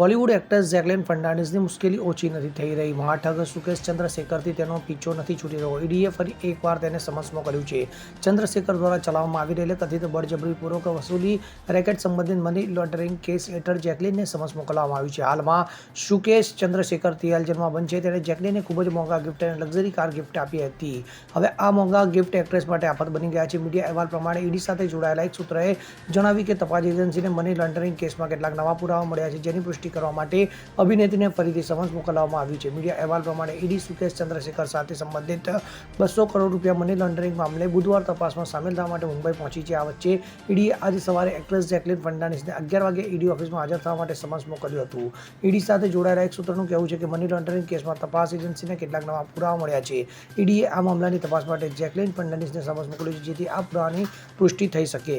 Bollywood actress Jacqueline ફર્નાન્ડિસની મુશ્કેલી ઓછી નથી થઈ રહી. મહાઠગ સુકેશ ચંદ્રશેખરથી તેનો પીછો નથી છૂટી રહ્યો. ઈડીએ ફરી એકવાર તેને સમન્સમાં કર્યું છે. ચંદ્રશેખર દ્વારા ચલાવવામાં આવી રહેલી કથિત બળજબરીપૂર્વક વસૂલી રેકેટ સંબંધિત મની લોન્ડરિંગ કેસ હેઠળ જેકલિનને સમસ મોકલવામાં આવ્યું છે. હાલમાં સુકેશ ચંદ્રશેખર તિહાલ જેલમાં બંધ છે. તેણે જેકલિનને ખૂબ જ મોંઘા ગિફ્ટ અને લક્ઝરી કાર ગિફ્ટ આપી હતી. હવે આ મોંઘા ગિફ્ટ એક્ટ્રેસ માટે આફત બની ગયા છે. મીડિયા અહેવાલ પ્રમાણે ઈડી સાથે જોડાયેલા એક સૂત્રએ જણાવ્યું કે, તપાસ એજન્સીને મની લોન્ડરિંગ કેસમાં કેટલાક નવા પુરાવા મળ્યા છે જેની પુષ્ટિ કરવા માટે અભિનેત્રીને ફરીથી સમન્સ મોકલવામાં આવ્યું છે. મીડિયા અહેવાલ પ્રમાણે ઈડી સુકેશ ચંદ્રશેખર સાથે સંબંધિત બસો કરોડ રૂપિયા મની લોન્ડરિંગ મામલે બુધવાર તપાસમાં સામેલ થવા માટે મુંબઈ પહોંચી છે. આ વચ્ચે ઈડીએ આજે સવારે એક્ટ્રેસ જેકલિન ફર્નાન્ડિસને અગિયાર વાગે ઈડી ઓફિસમાં હાજર થવા માટે સમન્સ મોકલ્યું હતું. ઈડી સાથે જોડાયેલા એક સૂત્રનું કહેવું છે કે મની લોન્ડરિંગ કેસમાં તપાસ એજન્સીને કેટલાક નવા પુરાવા મળ્યા છે. ઈડીએ આ મામલાની તપાસ માટે જેકલિન ફર્નાન્ડિસને સમન્સ મોકલ્યું છે, જેથી આ પુરાવાની પુષ્ટિ થઈ શકે.